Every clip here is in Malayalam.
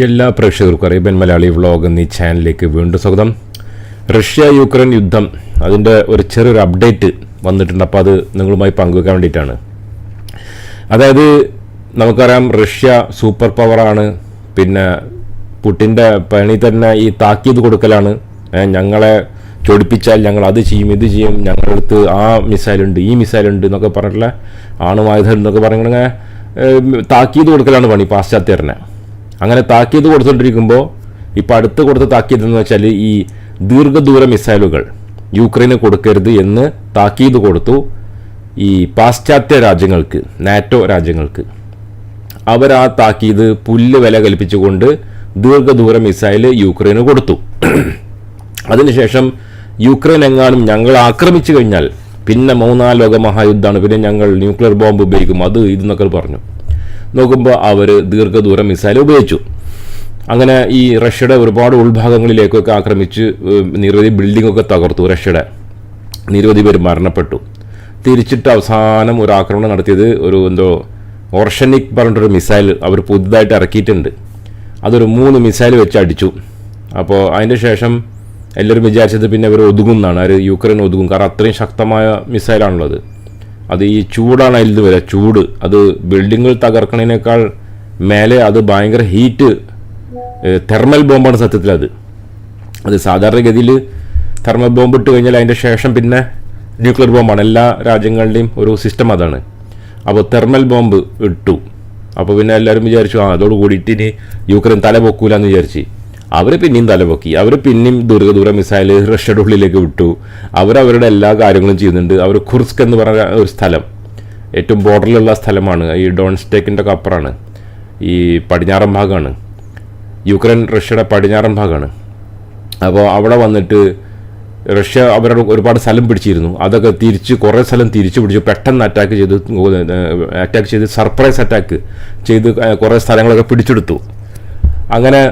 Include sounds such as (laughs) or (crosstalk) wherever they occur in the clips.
എല്ലാ പ്രേക്ഷകർക്കും അറേബ്യൻ മലയാളി വ്ളോഗ് എന്നീ ചാനലിലേക്ക് വീണ്ടും സ്വാഗതം. റഷ്യ യുക്രൈൻ യുദ്ധം അതിന്റെ ഒരു ചെറിയൊരു അപ്ഡേറ്റ് വന്നിട്ടുണ്ട്. അപ്പോൾ അത് നിങ്ങളുമായി പങ്കുവെക്കാൻ വേണ്ടിയിട്ടാണ്. അതായത് നമുക്കറിയാം റഷ്യ സൂപ്പർ പവറാണ്. പിന്നെ പുട്ടിന്റെ പണി തന്നെ ഈ താക്കീത് കൊടുക്കലാണ്. ഞങ്ങളെ ചൊടിപ്പിച്ചാൽ ഞങ്ങൾ അത് ചെയ്യും ഇത് ചെയ്യും. ഞങ്ങളുടെ അടുത്ത് ആ മിസൈലുണ്ട് ഈ മിസൈലുണ്ട് എന്നൊക്കെ പറഞ്ഞിട്ടുള്ള ആണുമായുധം എന്നൊക്കെ പറഞ്ഞിങ്ങനെ താക്കീത് കൊടുക്കലാണ് പണി പാശ്ചാത്യരനെ അങ്ങനെ താക്കീത് കൊടുത്തുകൊണ്ടിരിക്കുമ്പോൾ ഇപ്പോൾ അടുത്ത് കൊടുത്ത താക്കീത് എന്ന് വെച്ചാൽ ഈ ദീർഘദൂര മിസൈലുകൾ യുക്രൈന് കൊടുക്കരുത് എന്ന് താക്കീത് കൊടുത്തു ഈ പാശ്ചാത്യ രാജ്യങ്ങൾക്ക് നാറ്റോ രാജ്യങ്ങൾക്ക്. അവർ ആ താക്കീത് പുല്ല് വില കൽപ്പിച്ചുകൊണ്ട് ദീർഘദൂര മിസൈൽ യുക്രൈന് കൊടുത്തു. അതിനുശേഷം യുക്രൈൻ എങ്ങാനും ഞങ്ങൾ ആക്രമിച്ചു കഴിഞ്ഞാൽ പിന്നെ മൂന്നാം ലോക മഹായുദ്ധമാണ്. പിന്നെ ഞങ്ങൾ ന്യൂക്ലിയർ ബോംബ് ഉപയോഗിക്കും. അത് ഇതെന്നൊക്കെ പറഞ്ഞു. നോക്കുമ്പോൾ അവർ ദീർഘദൂര മിസൈൽ ഉപയോഗിച്ചു. അങ്ങനെ ഈ റഷ്യയുടെ ഒരുപാട് ഉൾഭാഗങ്ങളിലേക്കൊക്കെ ആക്രമിച്ച് നിരവധി ബിൽഡിംഗ് ഒക്കെ തകർത്തു റഷ്യയുടെ. നിരവധി പേര് മരണപ്പെട്ടു. തിരിച്ചിട്ട് അവസാനം ഒരു ആക്രമണം നടത്തിയത് ഒരു എന്തോ ഓർഷനിക് പറഞ്ഞിട്ടൊരു മിസൈൽ അവർ പുതുതായിട്ട് ഇറക്കിയിട്ടുണ്ട്. അതൊരു മൂന്ന് മിസൈൽ വെച്ച് അടിച്ചു. അപ്പോൾ അതിന്റെ ശേഷം എല്ലാവരും വിചാരിച്ചത് പിന്നെ അവർ ഒതുങ്ങുന്നതാണ് അവർ യുക്രൈൻ ഒതുങ്ങും. കാരണം അത്രയും ശക്തമായ മിസൈലാണുള്ളത്. അത് ഈ ചൂടാണ് അതിൽ വരെ ചൂട്. അത് ബിൽഡിങ്ങുകൾ തകർക്കണതിനേക്കാൾ മേലെ അത് ഭയങ്കര ഹീറ്റ് തെർമൽ ബോംബാണ് സത്യത്തിൽ അത് അത് സാധാരണഗതിയിൽ തെർമൽ ബോംബ് ഇട്ട് കഴിഞ്ഞാൽ അതിന്റെ ശേഷം പിന്നെ ന്യൂക്ലിയർ ബോംബാണ് എല്ലാ രാജ്യങ്ങളുടെയും ഒരു സിസ്റ്റം അതാണ്. അപ്പോൾ തെർമൽ ബോംബ് ഇട്ടു. അപ്പോൾ പിന്നെ എല്ലാവരും വിചാരിച്ചു ആ അതോട് കൂടിയിട്ട് ഇനി യുക്രൈൻ തല പൊക്കൂലെന്ന് വിചാരിച്ച്. അവർ പിന്നെയും തലപൊക്കി. അവർ പിന്നെയും ദീർഘദൂര മിസൈൽ റഷ്യയുടെ ഉള്ളിലേക്ക് വിട്ടു. അവരവരുടെ എല്ലാ കാര്യങ്ങളും ചെയ്യുന്നുണ്ട്. അവർ ഖുർസ്ക് എന്ന് പറഞ്ഞ ഒരു സ്ഥലം. ഏറ്റവും ബോർഡറിലുള്ള സ്ഥലമാണ്. ഈ ഡോൺസ്റ്റേക്കിന്റെ ഒക്കെ അപ്പുറമാണ് ഈ പടിഞ്ഞാറൻ ഭാഗമാണ് യുക്രൈൻ റഷ്യയുടെ പടിഞ്ഞാറൻ ഭാഗമാണ് അപ്പോൾ അവിടെ വന്നിട്ട് റഷ്യ അവരുടെ ഒരുപാട് സ്ഥലം പിടിച്ചിരുന്നു. അതൊക്കെ തിരിച്ച് കുറേ സ്ഥലം തിരിച്ചു പിടിച്ചു. പെട്ടെന്ന് അറ്റാക്ക് ചെയ്ത് അറ്റാക്ക് ചെയ്ത് സർപ്രൈസ് അറ്റാക്ക് ചെയ്ത് കുറേ സ്ഥലങ്ങളൊക്കെ പിടിച്ചെടുത്തു. അങ്ങനെ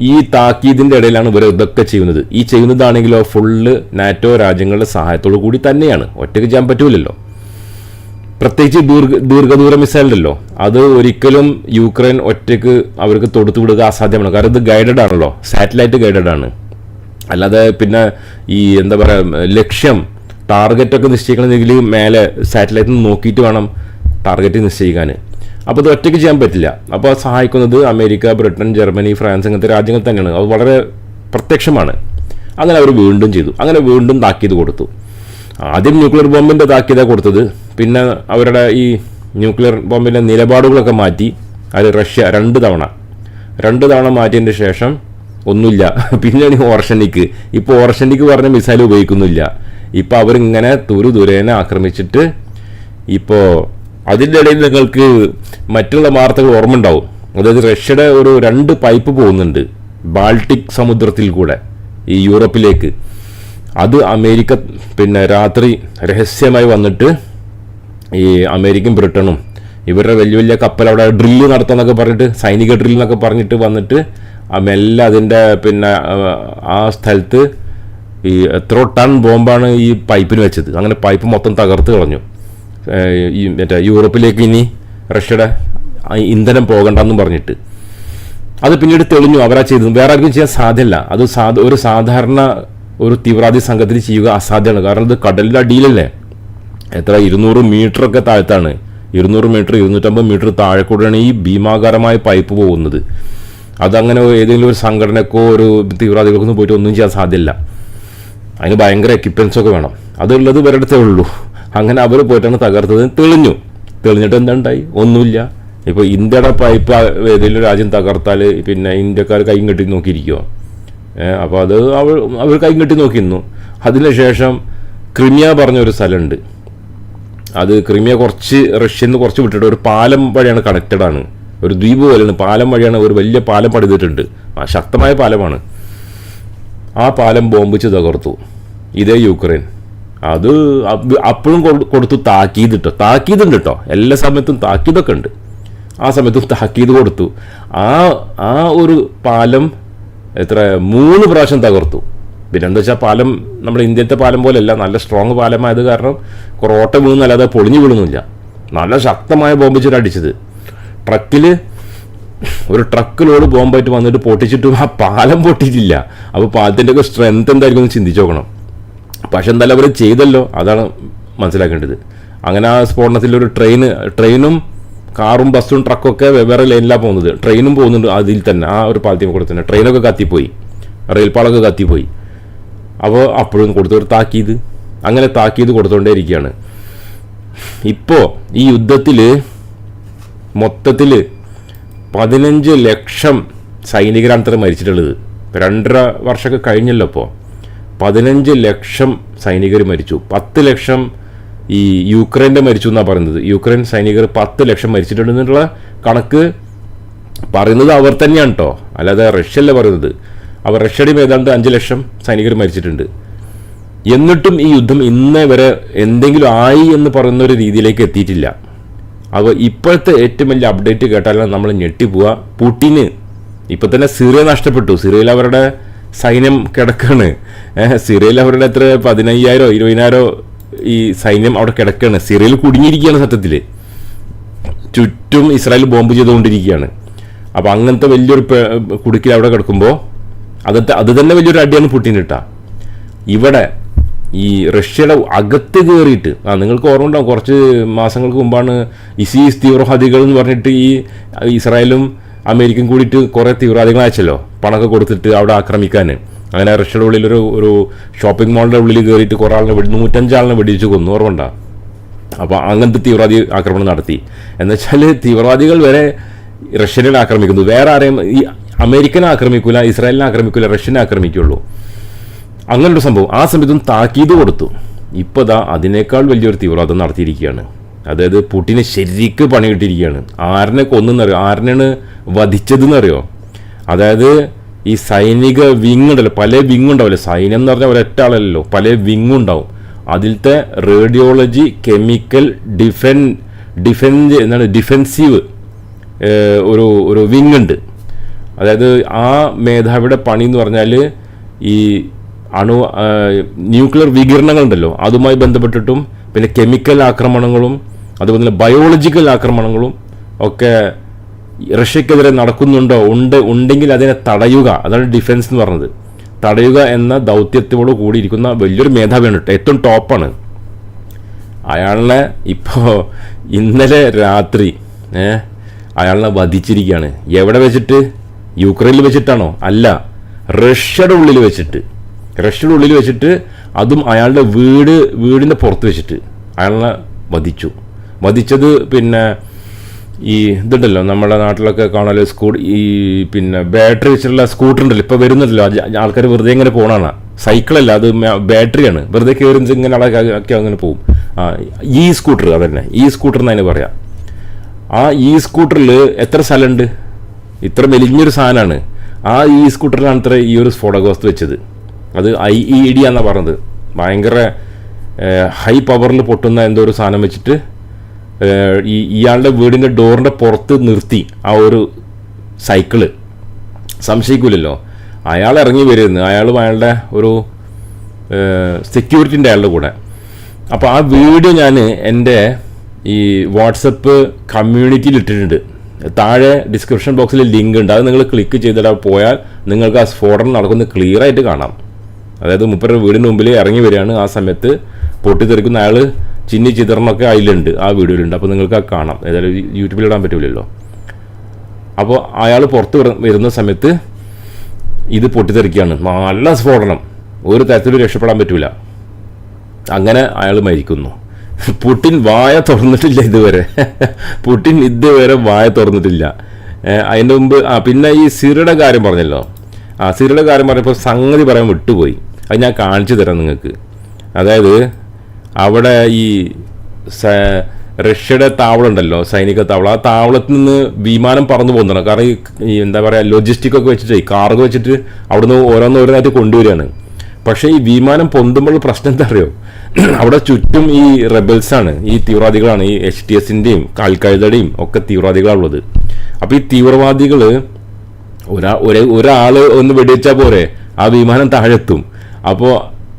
ഈ താക്കീതിന്റെ ഇടയിലാണ് ഇവർ ഇതൊക്കെ ചെയ്യുന്നത്. ഈ ചെയ്യുന്നതാണെങ്കിലോ ഫുള്ള് നാറ്റോ രാജ്യങ്ങളുടെ സഹായത്തോടു കൂടി തന്നെയാണ്. ഒറ്റയ്ക്ക് ചെയ്യാൻ പറ്റൂലല്ലോ. പ്രത്യേകിച്ച് ദീർഘ ദീർഘദൂര മിസൈലുണ്ടല്ലോ. അത് ഒരിക്കലും യുക്രൈൻ ഒറ്റയ്ക്ക് അവർക്ക് തൊടുത്തു വിടുക അസാധ്യമാണ്. കാരണം ഇത് ഗൈഡഡ് ആണല്ലോ. സാറ്റലൈറ്റ് ഗൈഡഡ് ആണ്. അല്ലാതെ പിന്നെ ഈ എന്താ പറയുക ലക്ഷ്യം ടാർഗറ്റൊക്കെ നിശ്ചയിക്കണമെങ്കിൽ മേലെ സാറ്റലൈറ്റിൽ നിന്ന് നോക്കിയിട്ട് വേണം ടാർഗറ്റ് നിശ്ചയിക്കാൻ അപ്പോൾ ഇത് ഒറ്റയ്ക്ക് ചെയ്യാൻ പറ്റില്ല. അപ്പോൾ സഹായിക്കുന്നത് അമേരിക്ക ബ്രിട്ടൻ ജർമ്മനി ഫ്രാൻസ് അങ്ങനത്തെ രാജ്യങ്ങൾ തന്നെയാണ്. അത് വളരെ പ്രത്യക്ഷമാണ്. അങ്ങനെ അവർ വീണ്ടും ചെയ്തു. അങ്ങനെ വീണ്ടും താക്കീത് കൊടുത്തു. ആദ്യം ന്യൂക്ലിയർ ബോംബിന്റെ താക്കീതാണ് കൊടുത്തത്. പിന്നെ അവരുടെ ഈ ന്യൂക്ലിയർ ബോംബിന്റെ നിലപാടുകളൊക്കെ മാറ്റി. അത് റഷ്യ രണ്ട് തവണ. രണ്ട് തവണ മാറ്റിയതിന്റെ ശേഷം ഒന്നുമില്ല. (laughs) പിന്നെയാണ് ഈ ഓർഷനിക്ക്. ഇപ്പോൾ ഓർഷനിക്ക് പറഞ്ഞ മിസൈൽ ഉപയോഗിക്കുന്നില്ല ഇപ്പോൾ അവരിങ്ങനെ ദൂരെ ദുരേനെ ആക്രമിച്ചിട്ട് ഇപ്പോൾ അതിന്റെ ഇടയിൽ നിങ്ങൾക്ക് മറ്റുള്ള വാർത്തകൾ ഓർമ്മ ഉണ്ടാവും അതായത് റഷ്യയുടെ ഒരു രണ്ട് പൈപ്പ് പോകുന്നുണ്ട് ബാൾട്ടിക് സമുദ്രത്തിൽ കൂടെ ഈ യൂറോപ്പിലേക്ക്. അത് അമേരിക്ക പിന്നെ രാത്രി രഹസ്യമായി വന്നിട്ട് ഈ അമേരിക്കയും ബ്രിട്ടനും ഇവരുടെ വലിയ വലിയ കപ്പൽ അവിടെ ഡ്രില്ല് നടത്താന്നൊക്കെ പറഞ്ഞിട്ട് സൈനിക ഡ്രില്ല് എന്നൊക്കെ പറഞ്ഞിട്ട് വന്നിട്ട് മെല്ലെ അതിന്റെ പിന്നെ ആ, സ്ഥലത്ത് ഈ എത്ര ടൺ ബോംബാണ് ഈ പൈപ്പിന് വെച്ചത്. അങ്ങനെ പൈപ്പ് മൊത്തം തകർത്ത് കളഞ്ഞു. ഈ മറ്റേ യൂറോപ്പിലേക്ക് ഇനി റഷ്യയുടെ ഇന്ധനം പോകണ്ടെന്നും പറഞ്ഞിട്ട്. അത് പിന്നീട് തെളിഞ്ഞു അവരാ ചെയ്തു വേറെ ആർക്കും ചെയ്യാൻ സാധ്യമല്ല അത് സാധ ഒരു സാധാരണ ഒരു തീവ്രവാദി സംഘത്തിന് ചെയ്യുക അസാധ്യമാണ്. കാരണം ഇത് കടലിന്റെ അടിയിലല്ലേ? എത്ര? ഇരുന്നൂറ് മീറ്ററൊക്കെ താഴത്താണ്. ഇരുന്നൂറ് മീറ്റർ ഇരുന്നൂറ്റമ്പത് മീറ്റർ താഴെ കൂടെയാണ് ഈ ഭീമാകാരമായ പൈപ്പ് പോകുന്നത്. അതങ്ങനെ ഏതെങ്കിലും ഒരു സംഘടനക്കോ ഒരു തീവ്രവാദികൾക്കൊന്നും പോയിട്ട് ഒന്നും ചെയ്യാൻ സാധ്യമല്ല അതിന് ഭയങ്കര എക്യുപ്മെൻസൊക്കെ വേണം. അതുള്ളത് ഇവരുടെ ഉള്ളൂ. അങ്ങനെ അവർ പോയിട്ടാണ് തകർത്തത്. തെളിഞ്ഞു. തെളിഞ്ഞിട്ട് എന്തുണ്ടായി? ഒന്നുമില്ല. ഇപ്പോൾ ഇന്ത്യയുടെ പൈപ്പ് ഏതെങ്കിലും രാജ്യം തകർത്താൽ പിന്നെ ഇന്ത്യക്കാർ കൈ കെട്ടി നോക്കിയിരിക്കുമോ അപ്പോൾ അത് അവർ അവർ കൈ കെട്ടി നോക്കിയിരുന്നു. അതിനുശേഷം ക്രിമിയ പറഞ്ഞൊരു സ്ഥലമുണ്ട്. അത് ക്രിമിയ കുറച്ച് റഷ്യയിൽ നിന്ന് കുറച്ച് വിട്ടിട്ട് ഒരു പാലം വഴിയാണ് കണക്റ്റഡ് ആണ്. ഒരു ദ്വീപ് പോലെയാണ്. പാലം വഴിയാണ് ഒരു വലിയ പാലം പണിതിട്ടുണ്ട്. ആ ശക്തമായ പാലമാണ്. ആ പാലം ബോംബിച്ച് തകർത്തു. ഇതേ യുക്രൈൻ. അത് അപ്പോഴും കൊടു- കൊടുത്തു താക്കീത് കേട്ടോ താക്കീതുണ്ട് കേട്ടോ എല്ലാ സമയത്തും താക്കീതൊക്കെ ഉണ്ട്. ആ സമയത്തും താക്കീത് കൊടുത്തു. ആ ആ ഒരു പാലം എത്ര മൂന്ന് പ്രാവശ്യം തകർത്തു. പിന്നെ എന്താ വെച്ചാൽ പാലം നമ്മുടെ ഇന്ത്യത്തെ പാലം പോലെയല്ല. നല്ല സ്ട്രോങ് പാലമായത് കാരണം കുറേ ഓട്ട പൊളിഞ്ഞു വീഴുന്നില്ല നല്ല ശക്തമായ ബോംബിച്ചിട്ട് അടിച്ചത്. ട്രക്കിൽ ഒരു ട്രക്ക് ലോഡ് ബോംബായിട്ട് വന്നിട്ട് പൊട്ടിച്ചിട്ടും ആ പാലം പൊട്ടിയിട്ടില്ല. അപ്പോൾ പാലത്തിന്റെ ഒക്കെ സ്ട്രെങ്ത് എന്തായിരിക്കും എന്ന് ചിന്തിച്ച് നോക്കണം. പക്ഷെ എന്തായാലും അവർ ചെയ്തല്ലോ. അതാണ് മനസ്സിലാക്കേണ്ടത്. അങ്ങനെ ആ സ്ഫോടനത്തിൽ ഒരു ട്രെയിൻ ട്രെയിനും കാറും ബസ്സും ട്രക്കും ഒക്കെ വെവ്വേറെ ലൈനിലാണ് പോകുന്നത്. ട്രെയിനും പോകുന്നുണ്ട് അതിൽ തന്നെ. ആ ഒരു പാലത്തിൽ കൂടെ തന്നെ. ട്രെയിനൊക്കെ കത്തിപ്പോയി. റെയിൽപാളൊക്കെ കത്തിപ്പോയി. അപ്പോൾ അപ്പോഴും കൊടുത്തൊരു താക്കീത്. അങ്ങനെ താക്കീത് കൊടുത്തുകൊണ്ടേ ഇരിക്കുകയാണ് ഇപ്പോൾ ഈ യുദ്ധത്തിൽ മൊത്തത്തിൽ പതിനഞ്ച് ലക്ഷം സൈനികരാണ് ഇത്ര മരിച്ചിട്ടുള്ളത്. രണ്ടര വർഷമൊക്കെ കഴിഞ്ഞല്ലോ ഇപ്പോൾ പതിനഞ്ച് ലക്ഷം സൈനികർ മരിച്ചു. പത്ത് ലക്ഷം ഈ യുക്രൈന്റെ മരിച്ചു എന്നാണ് പറയുന്നത്. യുക്രൈൻ സൈനികർ പത്ത് ലക്ഷം മരിച്ചിട്ടുണ്ടെന്നുള്ള കണക്ക് പറയുന്നത് അവർ തന്നെയാണ് കേട്ടോ അല്ലാതെ റഷ്യ അല്ല പറയുന്നത്. അവർ റഷ്യയുടെയും ഏതാണ്ട് അഞ്ച് ലക്ഷം സൈനികർ മരിച്ചിട്ടുണ്ട്. എന്നിട്ടും ഈ യുദ്ധം ഇന്നേ വരെ എന്തെങ്കിലും ആയി എന്ന് പറയുന്ന ഒരു രീതിയിലേക്ക് എത്തിയിട്ടില്ല. അവ ഇപ്പോഴത്തെ ഏറ്റവും വലിയ അപ്ഡേറ്റ് കേട്ടാലാണ് നമ്മൾ ഞെട്ടിപ്പോവുക പുടിന് ഇപ്പം തന്നെ സിറിയ നഷ്ടപ്പെട്ടു. സിറിയയിൽ അവരുടെ സൈന്യം കിടക്കാണ്. സിറിയയിൽ അവരുടെ എത്ര? പതിനയ്യായിരോ ഇരുപതിനായിരോ ഈ സൈന്യം അവിടെ കിടക്കാണ്. സിറിയയിൽ കുടുങ്ങിയിരിക്കുകയാണ് സത്യത്തിൽ ചുറ്റും ഇസ്രായേൽ ബോംബ് ചെയ്തുകൊണ്ടിരിക്കുകയാണ്. അപ്പോൾ അങ്ങനത്തെ വലിയൊരു കുടുക്കിൽ അവിടെ കിടക്കുമ്പോൾ അത് അത് തന്നെ വലിയൊരു അടിയാണ് പുട്ടിനിട്ട ഇവിടെ ഈ റഷ്യയുടെ അകത്ത് കയറിയിട്ട് ആ നിങ്ങൾക്ക് ഓർമ്മ ഉണ്ടാവും കുറച്ച് മാസങ്ങൾക്ക് മുമ്പാണ് ഇസീസ് തീവ്രവാദികൾ എന്ന് പറഞ്ഞിട്ട് ഈ ഇസ്രായേലും അമേരിക്കയും കൂടിയിട്ട് കുറേ തീവ്രവാദികൾ അയച്ചല്ലോ പണമൊക്കെ കൊടുത്തിട്ട് അവിടെ ആക്രമിക്കാൻ അങ്ങനെ റഷ്യയുടെ ഉള്ളിൽ ഒരു ഒരു ഷോപ്പിംഗ് മാളിന്റെ ഉള്ളിൽ കയറിയിട്ട് കുറേ ആളിനെ വെടി നൂറ്റഞ്ചാളിനെ വെടിച്ച് കൊന്നു. ഓർമ്മണ്ട അപ്പോൾ അങ്ങനത്തെ തീവ്രവാദി ആക്രമണം നടത്തി. എന്നുവെച്ചാൽ തീവ്രവാദികൾ വരെ റഷ്യനെ ആക്രമിക്കുന്നു. വേറെ ആരെയും ഈ അമേരിക്കനെ ആക്രമിക്കൂല ഇസ്രായേലിനെ ആക്രമിക്കൂല റഷ്യനെ ആക്രമിക്കുള്ളൂ. അങ്ങനൊരു സംഭവം. ആ സമയത്തും താക്കീത് കൊടുത്തു. ഇപ്പോൾ ദാ അതിനേക്കാൾ വലിയൊരു തീവ്രവാദം നടത്തിയിരിക്കുകയാണ്. അതായത് പുട്ടിനെ ശരിക്ക് പണി കിട്ടിയിരിക്കുകയാണ് ആരനെ കൊന്നെന്നറിയോ? ആരനാണ് വധിച്ചതെന്നറിയോ? അതായത് ഈ സൈനിക വിങ് ഉണ്ടല്ലോ പല വിങ് ഉണ്ടാവില്ല സൈന്യം എന്ന് പറഞ്ഞാൽ ഒരൊറ്റ ആളല്ലോ പല വിങ് ഉണ്ടാവും അതിലത്തെ റേഡിയോളജി കെമിക്കൽ ഡിഫെൻ ഡിഫെൻസ് എന്താണ് ഡിഫെൻസീവ് ഒരു ഒരു വിങ് ഉണ്ട് അതായത് ആ മേധാവിയുടെ പണി എന്ന് പറഞ്ഞാൽ ഈ അണു ന്യൂക്ലിയർ വികിരണങ്ങളുണ്ടല്ലോ അതുമായി ബന്ധപ്പെട്ടിട്ടും പിന്നെ കെമിക്കൽ ആക്രമണങ്ങളും അതുപോലെ തന്നെ ബയോളജിക്കൽ ആക്രമണങ്ങളും ഒക്കെ റഷ്യക്കെതിരെ നടക്കുന്നുണ്ടോ? ഉണ്ട്. ഉണ്ടെങ്കിൽ അതിനെ തടയുക. അതാണ് ഡിഫൻസ് എന്ന് പറഞ്ഞത്. തടയുക എന്ന ദൗത്യത്തോട് കൂടിയിരിക്കുന്ന വലിയൊരു മേധാവിയാണ് കേട്ടോ. ഏറ്റവും ടോപ്പാണ്. അയാളെ ഇപ്പോൾ ഇന്നലെ രാത്രി അയാളെ വധിച്ചിരിക്കുകയാണ്. എവിടെ വെച്ചിട്ട്? യുക്രൈനിൽ വെച്ചിട്ടാണോ? അല്ല റഷ്യയുടെ ഉള്ളിൽ വെച്ചിട്ട്. റഷ്യയുടെ ഉള്ളിൽ വെച്ചിട്ട് അതും അയാളുടെ വീട് വീടിന്റെ പുറത്ത് വെച്ചിട്ട് അയാളെ വധിച്ചു. വധിച്ചത് പിന്നെ ഈ ഇതുണ്ടല്ലോ നമ്മുടെ നാട്ടിലൊക്കെ കാണാൽ സ്കൂ ഈ പിന്നെ ബാറ്ററി വെച്ചിട്ടുള്ള സ്കൂട്ടർ ഉണ്ടല്ലോ ഇപ്പോൾ വരുന്നുണ്ടല്ലോ ആൾക്കാർ വെറുതെ ഇങ്ങനെ പോകണതാണ് സൈക്കിളല്ല അത് ബാറ്ററിയാണ് വെറുതെ കയറി ഇങ്ങനെ ആളൊക്കെ അങ്ങനെ പോകും ആ ഈ സ്കൂട്ടർ അതന്നെ ഈ സ്കൂട്ടർ എന്നതിന് പറയാം. ആ ഈ സ്കൂട്ടറിൽ എത്ര സ്ഥലമുണ്ട്? ഇത്ര മെലിഞ്ഞൊരു സാധനമാണ്. ആ ഈ സ്കൂട്ടറിലാണ് ഇത്ര ഈ ഒരു സ്ഫോടക വെച്ചത്. അത് ഐ ഇ ഡി എന്നാണ് പറഞ്ഞത്. ഭയങ്കര ഹൈ പവറിൽ പൊട്ടുന്ന എന്തോ ഒരു സാധനം വെച്ചിട്ട് ഈ ഇയാളുടെ വീടിന്റെ ഡോറിന്റെ പുറത്ത് നിർത്തി ആ ഒരു സൈക്കിൾ സംശയിക്കില്ലല്ലോ അയാൾ ഇറങ്ങി വരുന്നു അയാൾ അയാളുടെ ഒരു സെക്യൂരിറ്റിന്റെ അയാളുടെ കൂടെ. അപ്പോൾ ആ വീഡിയോ ഞാൻ എന്റെ ഈ വാട്സപ്പ് കമ്മ്യൂണിറ്റിയിൽ ഇട്ടിട്ടുണ്ട്. താഴെ ഡിസ്ക്രിപ്ഷൻ ബോക്സിൽ ലിങ്ക് ഉണ്ട്. അത് നിങ്ങൾ ക്ലിക്ക് ചെയ്തിട്ട് പോയാൽ നിങ്ങൾക്ക് ആ സ്ഫോടനം നടക്കുന്നത് ക്ലിയർ ആയിട്ട് കാണാം. അതായത് മുപ്പരുടെ വീടിന് മുമ്പിൽ ഇറങ്ങി വരികയാണ്. ആ സമയത്ത് പൊട്ടിത്തെറിക്കുന്ന അയാൾ ചിന്നി ചിതറിനൊക്കെ അതിലുണ്ട് ആ വീഡിയോയിലുണ്ട്. അപ്പോൾ നിങ്ങൾക്ക് ആ കാണാം. ഏതായാലും യൂട്യൂബിൽ ഇടാൻ പറ്റില്ലല്ലോ അപ്പോൾ അയാൾ പുറത്ത് വരുന്ന സമയത്ത് ഇത് പൊട്ടിത്തെറിക്കുകയാണ്. നല്ല സ്ഫോടനം. ഒരു തരത്തിലും രക്ഷപ്പെടാൻ പറ്റില്ല അങ്ങനെ അയാൾ മരിക്കുന്നു. പുട്ടിൻ വായ തുറന്നിട്ടില്ല ഇതുവരെ. പുട്ടിൻ ഇതുവരെ വായ തുറന്നിട്ടില്ല. അതിന്റെ മുമ്പ് ആ പിന്നെ ഈ സിറിയുടെ കാര്യം പറഞ്ഞല്ലോ. ആ സിറിയുടെ കാര്യം പറഞ്ഞപ്പോൾ സംഗതി പറയാൻ വിട്ടുപോയി. അത് ഞാൻ കാണിച്ചു തരാം നിങ്ങൾക്ക്. അതായത് അവിടെ ഈ റഷ്യയുടെ താവളം ഉണ്ടല്ലോ സൈനിക താവളം. ആ താവളത്തിൽ നിന്ന് വിമാനം പറന്നു പോകുന്നതാണ്. കാരണം ഈ എന്താ പറയുക ലോജിസ്റ്റിക് ഒക്കെ വെച്ചിട്ട് കാർഗോ വെച്ചിട്ട് അവിടുന്ന് ഓരോന്നോരോന്നായിട്ട് കൊണ്ടുവരികയാണ്. പക്ഷേ ഈ വിമാനം പൊന്തുമ്പോൾ പ്രശ്നം എന്താ അറിയോ? (clears throat) അവിടെ ചുറ്റും ഈ റെബൽസാണ് ഈ തീവ്രവാദികളാണ്. ഈ എച്ച് ടി എസിന്റെയും കാൽക്കായുടെയും ഒക്കെ തീവ്രവാദികളാണുള്ളത് അപ്പോൾ ഈ തീവ്രവാദികൾ ഒരേ ഒരാൾ ഒന്ന് വെടിവെച്ചാൽ പോരെ ആ വിമാനം താഴെത്തും. അപ്പോൾ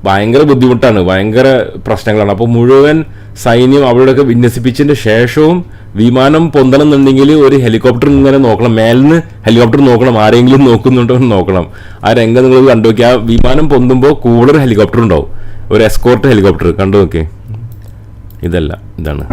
ഭയങ്കര ബുദ്ധിമുട്ടാണ് ഭയങ്കര പ്രശ്നങ്ങളാണ്. അപ്പോൾ മുഴുവൻ സൈന്യം അവിടെയൊക്കെ വിന്യസിപ്പിച്ചതിന് ശേഷവും വിമാനം പൊന്തണം എന്നുണ്ടെങ്കിൽ ഒരു ഹെലികോപ്റ്റർ ഇങ്ങനെ നോക്കണം മേലിന്ന് ഹെലികോപ്റ്റർ നോക്കണം ആരെങ്കിലും നോക്കുന്നുണ്ടോ എന്ന് നോക്കണം. ആ രംഗം നിങ്ങൾ കണ്ടു നോക്കി ആ വിമാനം പൊന്തുമ്പോൾ കൂടുതൽ ഹെലികോപ്റ്റർ ഉണ്ടാവും. ഒരു എസ്കോർട്ട് ഹെലികോപ്റ്റർ കണ്ടു നോക്കി ഇതല്ല ഇതാണ്.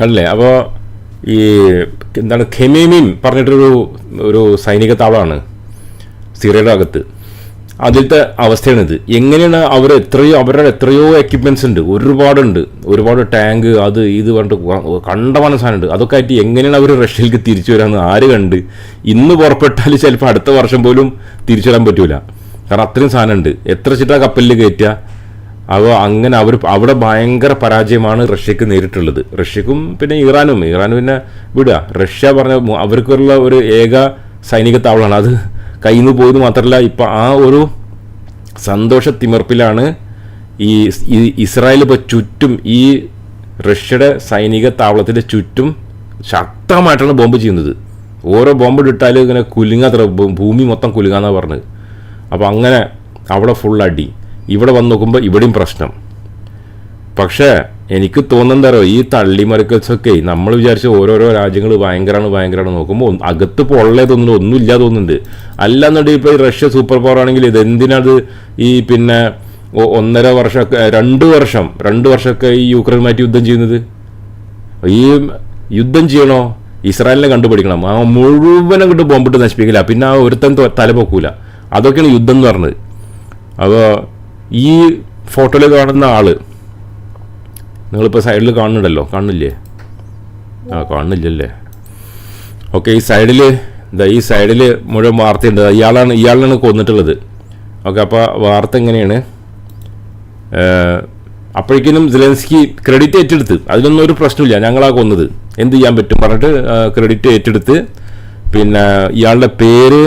കണ്ടില്ലേ? അപ്പോൾ ഈ എന്താണ് ഖെമേമീം പറഞ്ഞിട്ടൊരു ഒരു സൈനിക താവളമാണ് സിറിയയുടെ അകത്ത്. അതിലത്തെ അവസ്ഥയാണിത്. എങ്ങനെയാണ് അവർ എത്രയോ അവരുടെ എത്രയോ എക്യുപ്മെന്റ്സ് ഉണ്ട്. ഒരുപാടുണ്ട്. ഒരുപാട് ടാങ്ക് അത് ഇത് പറഞ്ഞിട്ട് കണ്ടമാനം സാധനമുണ്ട്. അതൊക്കെ ആയിട്ട് എങ്ങനെയാണ് അവർ റഷ്യയിലേക്ക് തിരിച്ചു വരാമെന്ന് ആര് കണ്ട്? ഇന്ന് പുറപ്പെട്ടാൽ ചിലപ്പോൾ അടുത്ത വർഷം പോലും തിരിച്ചു വരാൻ പറ്റൂല. കാരണം അത്രയും സാധനമുണ്ട്. എത്ര ചിട്ടാ കപ്പലിൽ കയറ്റുക? അപ്പോൾ അങ്ങനെ അവർ അവിടെ ഭയങ്കര പരാജയമാണ് റഷ്യക്ക് നേരിട്ടുള്ളത്. റഷ്യക്കും പിന്നെ ഇറാനും ഇറാനും പിന്നെ വിടുക. റഷ്യ പറഞ്ഞ അവർക്കുള്ള ഒരു ഏക സൈനിക താവളമാണ്. അത് കയ്യിൽ നിന്ന് പോയത് മാത്രമല്ല ഇപ്പം ആ ഒരു സന്തോഷ തിമിർപ്പിലാണ് ഈ ഇസ്രായേൽ ഇപ്പോൾ ചുറ്റും ഈ റഷ്യയുടെ സൈനിക താവളത്തിന്റെ ചുറ്റും ശക്തമായിട്ടാണ് ബോംബ് ചെയ്യുന്നത്. ഓരോ ബോംബ് ഇട്ടാൽ ഇങ്ങനെ കുലുങ്ങാത്ര ഭൂമി മൊത്തം കുലുങ്ങാന്നാണ് പറഞ്ഞത്. അപ്പോൾ അങ്ങനെ അവിടെ ഫുൾ അടി. ഇവിടെ വന്ന് നോക്കുമ്പോൾ ഇവിടെയും പ്രശ്നം. പക്ഷേ എനിക്ക് തോന്നുന്നതോ ഈ തള്ളിമറിക്കൽസൊക്കെ നമ്മൾ വിചാരിച്ച ഓരോരോ രാജ്യങ്ങൾ ഭയങ്കരമാണ് ഭയങ്കരമാണ് നോക്കുമ്പോൾ അകത്ത് പൊള്ളേ തോന്നുന്നു ഒന്നുമില്ല തോന്നുന്നുണ്ട്. അല്ല എന്നുണ്ടെങ്കിൽ ഇപ്പോൾ റഷ്യ സൂപ്പർ പവർ ആണെങ്കിൽ ഇത് എന്തിനത് ഈ പിന്നെ ഒന്നര വർഷമൊക്കെ രണ്ട് വർഷം രണ്ട് വർഷമൊക്കെ ഈ യുക്രൈനുമായിട്ട് യുദ്ധം ചെയ്യുന്നത്? ഈ യുദ്ധം ചെയ്യണോ? ഇസ്രായേലിനെ കണ്ടുപിടിക്കണം. ആ മുഴുവനും കിട്ടും ബോംബിട്ട് നശിപ്പിക്കില്ല. പിന്നെ ആ ഒരുത്തൻ തല പൊക്കൂല അതൊക്കെയാണ് യുദ്ധം എന്ന് പറഞ്ഞത്. അപ്പോൾ ഈ ഫോട്ടോയിൽ കാണുന്ന ആൾ നിങ്ങളിപ്പോൾ സൈഡിൽ കാണുന്നുണ്ടല്ലോ കാണുന്നില്ലേ? ആ കാണുന്നില്ലല്ലേ? ഓക്കെ ഈ സൈഡിൽ ഇതാ ഈ സൈഡിൽ മുഴുവൻ വാർത്തയുണ്ട്. ഇയാളാണ് ഇയാളാണ് കൊന്നിട്ടുള്ളത്. ഓക്കെ അപ്പോൾ വാർത്ത എങ്ങനെയാണ്? അപ്പോഴേക്കിനും സിലൻസ്കി ക്രെഡിറ്റ് ഏറ്റെടുത്ത് അതിലൊന്നും ഒരു പ്രശ്നമില്ല ഞങ്ങളാ കൊന്നത്. എന്ത് ചെയ്യാൻ പറ്റും പറഞ്ഞിട്ട് ക്രെഡിറ്റ് ഏറ്റെടുത്ത് പിന്നെ ഇയാളുടെ പേര്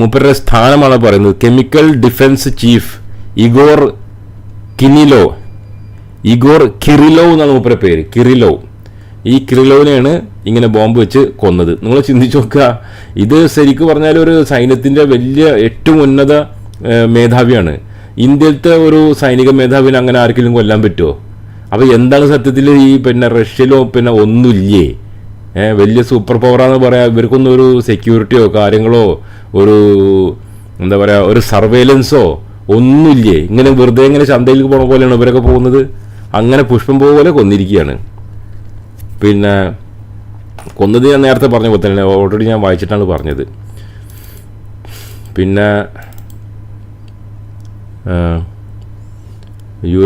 മൂപ്പരുടെ സ്ഥാനമാണ് പറയുന്നത്? കെമിക്കൽ ഡിഫൻസ് ചീഫ് ഇഗോർ കിനിലോ. ഇഗോർ കിറിലോ എന്നാണ് മൂപ്പരെ പേര്. കിറിലോ. ഈ കിറിലോവിനെയാണ് ഇങ്ങനെ ബോംബ് വെച്ച് കൊന്നത്. നിങ്ങൾ ചിന്തിച്ചു നോക്കുക. ഇത് ശരിക്കും പറഞ്ഞാൽ ഒരു സൈന്യത്തിന്റെ വലിയ ഏറ്റവും ഉന്നത മേധാവിയാണ്. ഇന്ത്യയിലത്തെ ഒരു സൈനിക മേധാവിനെ അങ്ങനെ ആർക്കെങ്കിലും കൊല്ലാൻ പറ്റുമോ അപ്പോൾ എന്താണ് സത്യത്തിൽ ഈ പിന്നെ റഷ്യയിലോ പിന്നെ ഒന്നുമില്ലേ? വലിയ സൂപ്പർ പവറാന്ന് പറയാ ഇവർക്കൊന്നും ഒരു സെക്യൂരിറ്റിയോ കാര്യങ്ങളോ ഒരു എന്താ പറയുക ഒരു സർവേലൻസോ ഒന്നുമില്ലേ? ഇങ്ങനെ വെറുതെ ഇങ്ങനെ ചന്തയിലേക്ക് പോണ പോലെയാണ് ഇവരൊക്കെ പോകുന്നത്. അങ്ങനെ പുഷ്പം പോലെ കൊന്നിരിക്കുകയാണ്. പിന്നെ കൊന്നത് ഞാൻ നേരത്തെ പറഞ്ഞ പോലെ തന്നെ ഓൾറെഡി ഞാൻ വായിച്ചിട്ടാണ് പറഞ്ഞത്. പിന്നെ യു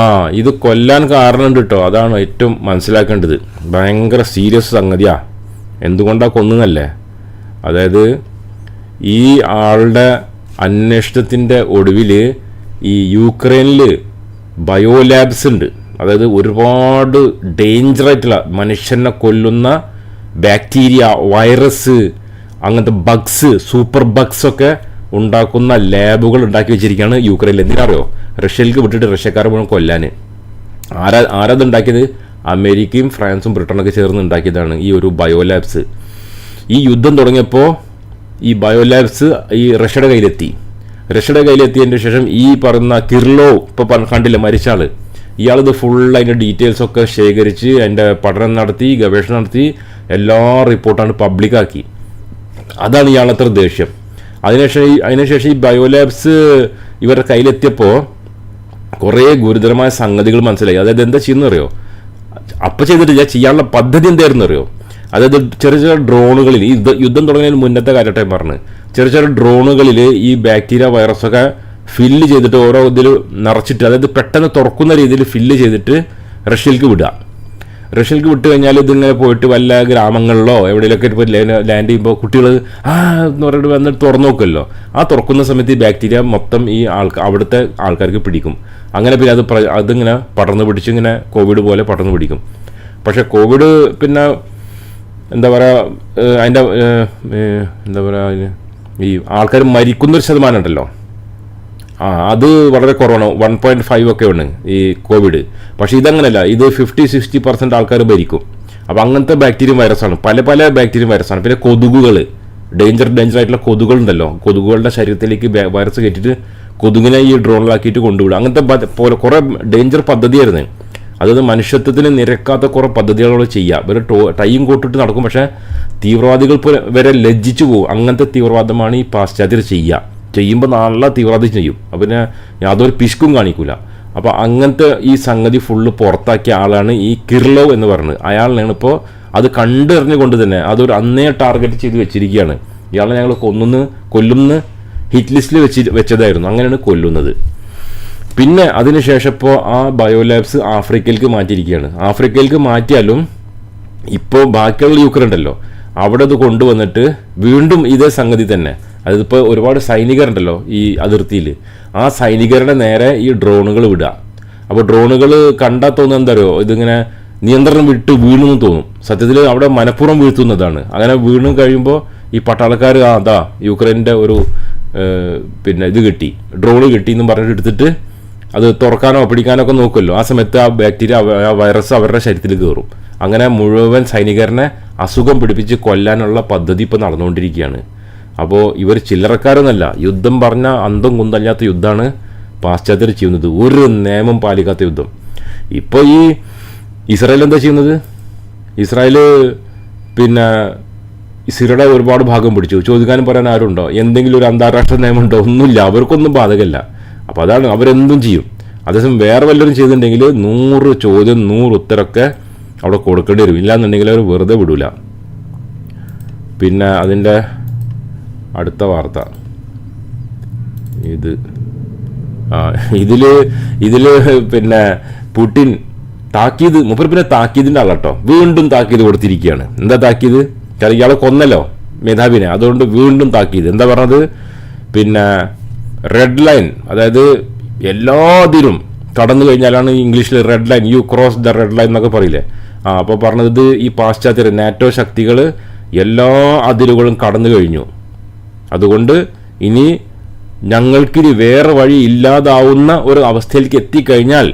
ആ ഇത് കൊല്ലാൻ കാരണമുണ്ട് കേട്ടോ അതാണ് ഏറ്റവും മനസ്സിലാക്കേണ്ടത്. ഭയങ്കര സീരിയസ് സംഗതിയാ. എന്തുകൊണ്ടാണ് കൊന്നതല്ലേ? അതായത് ഈ ആളുടെ അന്വേഷണത്തിന്റെ ഒടുവിൽ ഈ യുക്രൈനിൽ ബയോലാബ്സ് ഉണ്ട്. അതായത് ഒരുപാട് ഡേഞ്ചർ ആയിട്ടുള്ള മനുഷ്യനെ കൊല്ലുന്ന ബാക്ടീരിയ വൈറസ് അങ്ങനത്തെ ബഗ്സ് സൂപ്പർ ബഗ്സ് ഒക്കെ ഉണ്ടാക്കുന്ന ലാബുകൾ ഉണ്ടാക്കി വെച്ചിരിക്കുകയാണ് യുക്രൈനിൽ എന്തിനറിയോ റഷ്യയിലേക്ക് വിട്ടിട്ട് റഷ്യക്കാരെ മുഴുവൻ കൊല്ലാൻ ആരാ ആരാത് ഉണ്ടാക്കിയത്? അമേരിക്കയും ഫ്രാൻസും ബ്രിട്ടനൊക്കെ ചേർന്ന് ഉണ്ടാക്കിയതാണ് ഈ ഒരു ബയോലാബ്സ്. ഈ യുദ്ധം തുടങ്ങിയപ്പോൾ ഈ ബയോലാബ്സ് ഈ റഷ്യയുടെ കയ്യിലെത്തി. റഷ്യയുടെ കയ്യിലെത്തിയതിന്റെ ശേഷം ഈ പറഞ്ഞ കിർലോ ഇപ്പോൾ കണ്ടില്ല മരിച്ച ആൾ ഇയാളിത് ഫുൾ അതിന്റെ ഡീറ്റെയിൽസ് ഒക്കെ ശേഖരിച്ച് അതിന്റെ പഠനം നടത്തി ഗവേഷണം നടത്തി എല്ലാ റിപ്പോർട്ടാണ് പബ്ലിക്കാക്കി അതാണ് ഇയാളത്ര ദേഷ്യം. അതിനുശേഷം അതിനുശേഷം ഈ ബയോലാബ്സ് ഇവരുടെ കയ്യിലെത്തിയപ്പോൾ കുറേ ഗുരുതരമായ സംഗതികൾ മനസ്സിലായി. അതായത് എന്താ ചെയ്യുന്നറിയോ അപ്പം ചെയ്തിട്ടില്ല ചെയ്യാനുള്ള പദ്ധതി എന്തായിരുന്നു അറിയോ അതായത് ചെറിയ ചെറിയ ഡ്രോണുകളിൽ ഈ യുദ്ധ- തുടങ്ങുന്നതിന് മുന്നത്തെ കാര്യട്ടെ പറഞ്ഞ്. ചെറിയ ചെറിയ ഡ്രോണുകളിൽ ഈ ബാക്ടീരിയ വൈറസൊക്കെ ഫില്ല് ചെയ്തിട്ട് ഓരോ ഇതിൽ നിറച്ചിട്ട് അതായത് പെട്ടെന്ന് തുറക്കുന്ന രീതിയിൽ ഫില്ല് ചെയ്തിട്ട് റഷ്യയിലേക്ക് വിടുക. റഷ്യയിലേക്ക് വിട്ട് കഴിഞ്ഞാൽ ഇതിങ്ങനെ പോയിട്ട് വല്ല ഗ്രാമങ്ങളിലോ എവിടെയൊക്കെ ഇപ്പോൾ ലാൻഡ് ചെയ്യുമ്പോൾ കുട്ടികൾ ആ എന്ന് പറഞ്ഞിട്ട് വന്നിട്ട് തുറന്നു നോക്കുമല്ലോ ആ തുറക്കുന്ന സമയത്ത് ഈ ബാക്ടീരിയ മൊത്തം ഈ ആൾക്കാർ അവിടുത്തെ ആൾക്കാർക്ക് പിടിക്കും. അങ്ങനെ പിന്നെ അത് അതിങ്ങനെ പടർന്നു പിടിച്ച് ഇങ്ങനെ കോവിഡ് പോലെ പടർന്നു പിടിക്കും. പക്ഷേ കോവിഡ് പിന്നെ എന്താ പറയുക അതിന്റെ എന്താ പറയുക ഈ ആൾക്കാർ മരിക്കുന്നൊരു ശതമാനം ഉണ്ടല്ലോ ആ അത് വളരെ കുറവാണ്. വൺ പോയിന്റ് ഫൈവ് ഒക്കെ ഉണ്ട് ഈ കോവിഡ്. പക്ഷേ ഇതങ്ങനെയല്ല ഇത് ഫിഫ്റ്റി സിക്സ്റ്റി പെർസെന്റ് ആൾക്കാർ മരിക്കും. അപ്പോൾ അങ്ങനത്തെ ബാക്ടീരിയം വൈറസാണ്. പല പല ബാക്ടീരിയം വൈറസാണ്. പിന്നെ കൊതുകുകൾ. ഡേഞ്ചർ ഡേഞ്ചർ ആയിട്ടുള്ള കൊതുകുകൾ ഉണ്ടല്ലോ കൊതുകുകളുടെ ശരീരത്തിലേക്ക് വൈറസ് കയറ്റിയിട്ട് കൊതുകിനെ ഈ ഡ്രോണിലാക്കിയിട്ട് കൊണ്ടുവിടും. അങ്ങനത്തെ പോലെ കുറേ ഡേഞ്ചർ പദ്ധതിയായിരുന്നു. അതായത് മനുഷ്യത്വത്തിന് നിരക്കാത്ത കുറേ പദ്ധതികളോട് ചെയ്യുക ഇവർ ടോ ടൈം കോട്ടിട്ട് നടക്കും. പക്ഷേ തീവ്രവാദികൾ വരെ ലജ്ജിച്ചു പോകും അങ്ങനത്തെ തീവ്രവാദമാണ് ഈ പാശ്ചാത്യർ ചെയ്യുക ചെയ്യുമ്പോൾ നല്ല തീവ്രവാദം ചെയ്യും. അപ്പം പിന്നെ യാതൊരു പിശുക്കും കാണിക്കൂല. അപ്പോൾ അങ്ങനത്തെ ഈ സംഗതി ഫുള്ള് പുറത്താക്കിയ ആളാണ് ഈ കിർലോവ് എന്ന് പറയുന്നത്. അയാളിനാണ് ഇപ്പോൾ അത് കണ്ടറിഞ്ഞുകൊണ്ട് തന്നെ അതൊരു അന്നേ ടാർഗറ്റ് ചെയ്ത് വെച്ചിരിക്കുകയാണ്. ഇയാളെ ഞങ്ങൾ കൊന്നുന്ന് കൊല്ലുന്ന് ഹിറ്റ് ലിസ്റ്റിൽ വെച്ച് വെച്ചതായിരുന്നു. അങ്ങനെയാണ് കൊല്ലുന്നത്. പിന്നെ അതിനുശേഷം ഇപ്പോൾ ആ ബയോലാബ്സ് ആഫ്രിക്കയിലേക്ക് മാറ്റിയിരിക്കുകയാണ്. ആഫ്രിക്കയിലേക്ക് മാറ്റിയാലും ഇപ്പോൾ ബാക്കിയുള്ള യുക്രൈൻ ഉണ്ടല്ലോ അവിടെ അത് കൊണ്ടുവന്നിട്ട് വീണ്ടും ഇതേ സംഗതി തന്നെ. അതിപ്പോൾ ഒരുപാട് സൈനികരുണ്ടല്ലോ ഈ അതിർത്തിയിൽ ആ സൈനികരുടെ നേരെ ഈ ഡ്രോണുകൾ വിടുക. അപ്പോൾ ഡ്രോണുകൾ കണ്ടാൽ തോന്നുന്നത് എന്താ അറിയോ ഇതിങ്ങനെ നിയന്ത്രണം വിട്ട് വീണു എന്ന് തോന്നും. സത്യത്തിൽ അവിടെ മനഃപൂർവം വീഴ്ത്തുന്നതാണ്. അങ്ങനെ വീണു കഴിയുമ്പോൾ ഈ പട്ടാളക്കാർ അതാ യുക്രൈന്റെ ഒരു പിന്നെ ഇത് കിട്ടി. ഡ്രോണ് കിട്ടി എന്നും പറഞ്ഞിട്ട് എടുത്തിട്ട് അത് തുറക്കാനോ പിടിക്കാനോ ഒക്കെ നോക്കുമല്ലോ ആ സമയത്ത് ആ ബാക്ടീരിയ ആ വൈറസ് അവരുടെ ശരീരത്തിൽ കയറും. അങ്ങനെ മുഴുവൻ സൈനികരനെ അസുഖം പിടിപ്പിച്ച് കൊല്ലാനുള്ള പദ്ധതി ഇപ്പോൾ നടന്നുകൊണ്ടിരിക്കുകയാണ്. അപ്പോൾ ഇവർ ചില്ലറക്കാരൊന്നല്ല. യുദ്ധം പറഞ്ഞ അന്തം കുന്തല്ലാത്ത യുദ്ധമാണ് പാശ്ചാത്യർ ചെയ്യുന്നത്. ഒരു നിയമം പാലിക്കാത്ത യുദ്ധം. ഇപ്പോൾ ഈ ഇസ്രായേൽ എന്താ ചെയ്യുന്നത്? ഇസ്രായേൽ പിന്നെ സിറയുടെ ഒരുപാട് ഭാഗം പിടിച്ചു. ചോദിക്കാനും പറയാൻ ആരുണ്ടോ? എന്തെങ്കിലും ഒരു അന്താരാഷ്ട്ര നിയമമുണ്ടോ ഒന്നുമില്ല. അവർക്കൊന്നും ബാധകമല്ല. അപ്പോൾ അതാണ് അവരെന്തും ചെയ്യും. അതേസമയം വേറെ വല്ലവരും ചെയ്തിട്ടുണ്ടെങ്കിൽ നൂറ് ചോദ്യം നൂറ് ഉത്തരമൊക്കെ അവിടെ കൊടുക്കേണ്ടി വരും. ഇല്ലാന്നുണ്ടെങ്കിൽ അവർ വെറുതെ വിടൂല. പിന്നെ അതിന്റെ അടുത്ത വാർത്ത. ഇത്. ഇതിൽ ഇതിൽ പിന്നെ പുടിൻ താക്കീത് മുപ്പർ പിന്നെ താക്കീതിന്റെ ആളാട്ടോ വീണ്ടും താക്കീത് കൊടുത്തിരിക്കുകയാണ്. എന്താ താക്കീത്? കാരണം ഇയാളെ കൊന്നല്ലോ മേധാവിനെ. അതുകൊണ്ട് വീണ്ടും താക്കീത്. എന്താ പറഞ്ഞത്? പിന്നെ റെഡ് ലൈൻ അതായത് എല്ലാതിലും കടന്നു കഴിഞ്ഞാലാണ് ഇംഗ്ലീഷിൽ red line you cross the red line എന്നൊക്കെ പറയില്ലേ? ആ അപ്പോൾ പറഞ്ഞത് ഈ പാശ്ചാത്യ നാറ്റോ ശക്തികൾ എല്ലാ അതിരുകളും കടന്നു കഴിഞ്ഞു. അതുകൊണ്ട് ഇനി ഞങ്ങൾക്കിനി വേറെ വഴി ഇല്ലാതാവുന്ന ഒരു അവസ്ഥയിലേക്ക് എത്തിക്കഴിഞ്ഞാൽ